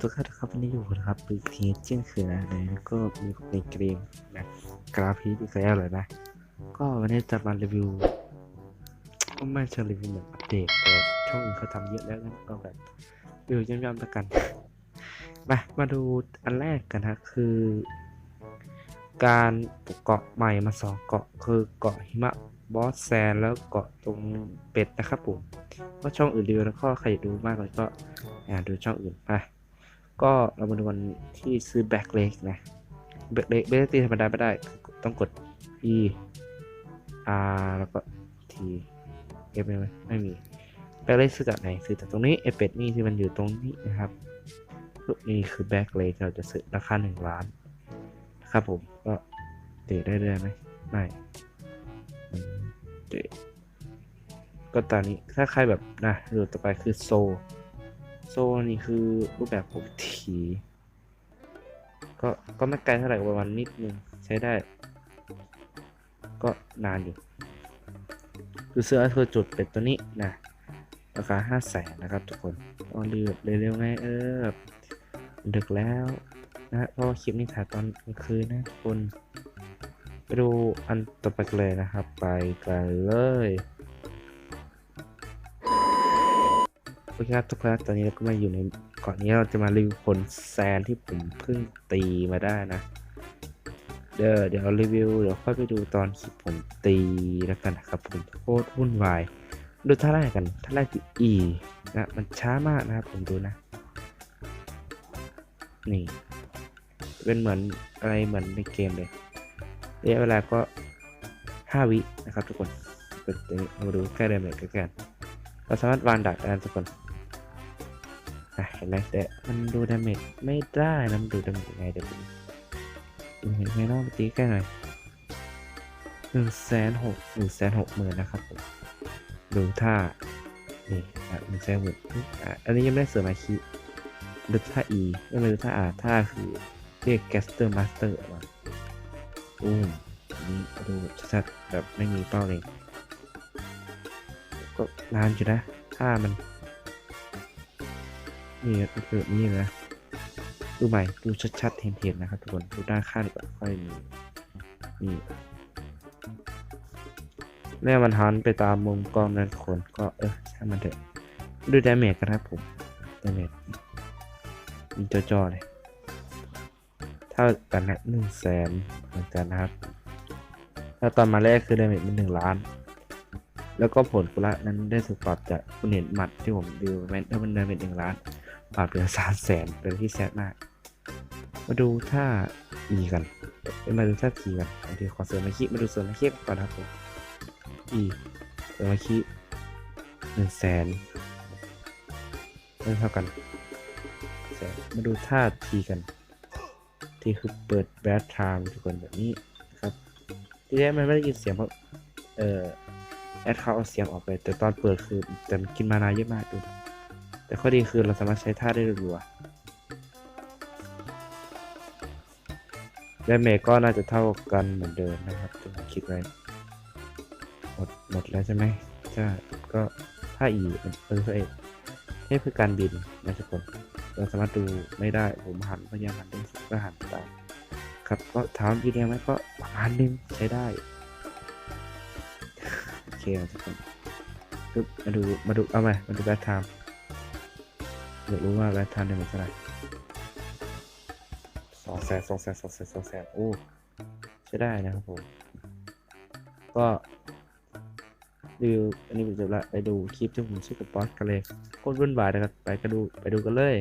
ทุกท่านครับวันนี้อยู่นะครับปีเทียเช่นเคยนะแล้วก็มีในเกมนะกราฟีอีกแล้วเลยนะ ก็วันนี้จะมารีวิวก็ไม่เชิงรีวิวเหมือนอัปเดตแต่ช่องอื่นเขาทำเยอะแล้วงั้นก็แบบรีวิวย่อมๆแล้วกันมามาดูอันแรกกันนะคือ การปกเกาะใหม่มาสองเกาะคือเกาะหิมะบอสแซนแล้วเกาะตรงเป็ดนะครับผมว่าช่องอื่นรีวิวแล้วก็ใครดูมากเลยก็ อ่าดูช่องอื่นไปก็เรามาดูวันที่ซื้อแบ็คเล็กนะแบ็คเล็กไม่ได้ตีธรรมดาไม่ได้ ต้องกด E R แล้วก็ T F ไม่ไม่มีแบ็คเล็กซื้อจากไหนซื้อจากตรงนี้เอเป็ดนี่ที่มันอยู่ตรงนี้นะครับนี่คือแบ็คเล็กเราจะซื้อราคาหนึ่งล้านครับผมก็เตะได้เรื่อยไหมไม่เตะก็ตอนนี้ถ้าใครแบบนะดูต่อไปคือโซ โซนี่คือรูปแบบปกติก็ก็ไม่ไกลเท่าไหร่ประมาณนิดนึงใช้ได้ ก็นานอยู่คือเสื้อคือจุดเป็ดตัวนี้นะราคาห้าแสนนะครับทุกคนก็เลือกเร็วๆไงเออดึกแล้วนะเพราะว่าคลิปนี้ถ่ายตอนกลางคืนนะทุกคนไปดูอันต่อไปกันเลยนะครับ ไปกันเลย โอเครับทุกคนตอนนี้เราก็มาอยู่ในเกาะนี้เราจะมารีวิวผลแซนที่ผมเพิ่งตีมาได้นะ เดี๋ยวเดี๋ยวรีวิวเดี๋ยวค่อยไปดูตอนคลิปผมตีแล้วกันนะครับผมโคตรวุ่นวาย ดูท่าแรกกันท่าแรกคือ E นะมันช้ามากนะครับผมดูนะ นี่เป็นเหมือนอะไรเหมือนในเกมเลยระยะเวลาก็ 5 วินะครับทุกคนเป็นตัวเรามาดูใกล้เดิมเลยใกล้กันเราสามารถวางดักได้นะทุกคน อะเห็นไหมแต่มันดูดาเมจไม่ได้นะมันดูดาเมจยังไงเดี๋ยวผมดูเห็นไหมน้องตีใกล้หน่อยหนึ่งแสนหกหนึ่งแสนหกหมื่นนะครับผมดูท่านี่อะหนึ่งแสนหมื่นอะอันนี้ยังไม่ได้เสริมอาคีดูท่า E ไม่ดูท่า R ท่าคือเรียก Gaster Master ออกมาอุ้มอันนี้ดูชัดแบบไม่มีเป้าเลยก็นานอยู่นะท่ามัน นี่มันคือนี่นะดูใหม่ดูชัดๆเห็นๆนะครับทุกคนดูด้านข้างดีกว่าค่อยนี่แม่มันหันไปตามมุมกล้องนั่นคนก็เออช่างมันเถอะดูดาเมจกันนะครับผมดาเมจมีจอๆเลยเท่ากันนะหนึ่งแสนเหมือนกันนะครับ ถ้าตอนมาแรกคือดาเมจเป็นหนึ่งล้าน แล้วก็ผลกุละนั้นได้ถูกปรับจากคุณเห็นหมัดที่ผมดูแมนถ้ามันดาเมจหนึ่งล้าน ปรับเหลือสามแสนเป็นที่แซดมาก มาดูท่าอีกันมาดูท่าทีกันโอเคขอเสริมมาคิมาดูเสริมมาคิก่อนนะครับผมอีเสริมมาคิหนึ่งแสนไม่เท่ากันแสนมาดูท่าทีกัน ที่คือเปิดแบทไทม์ทุกคนแบบนี้นะครับที่แรกมันไม่ได้ยินเสียงเพราะเอ่อแอดเขาเอาเสียงออกไป แต่ตอนเปิดคือแต่กินมานานเยอะมากดู แต่ข้อดีคือเราสามารถใช้ท่าได้รัวและเมก็น่าจะเท่ากันเหมือนเดิมนะครับที่ผมคิดไว้หมดหมดแล้วใช่ไหมใช่ก็ท่าอีมันเออเอกนี่คือการบินนะทุกคนเราสามารถดูไม่ได้ผมหันพยายามหันได้สุดก็หันตามครับก็ถามดีเดียไหมก็ประมาณนึงใช้ได้โอเคนะทุกคนปึ๊บมาดูมาดูเอาไปมาดูแบทไทม์ อยารู้ว่าแบทไทม์ได้มันเท่าไหร่สองแสนสองแสนสองแสนสองแสนโอ้ใช้ได้นะครับผม ก็รีวิวอันนี้ผมจะละไปดูคลิปที่ผมซื้อกับบอสกันเลยโคตรวุ่นวายนะครับ ไปกันดูไปดูกันเลย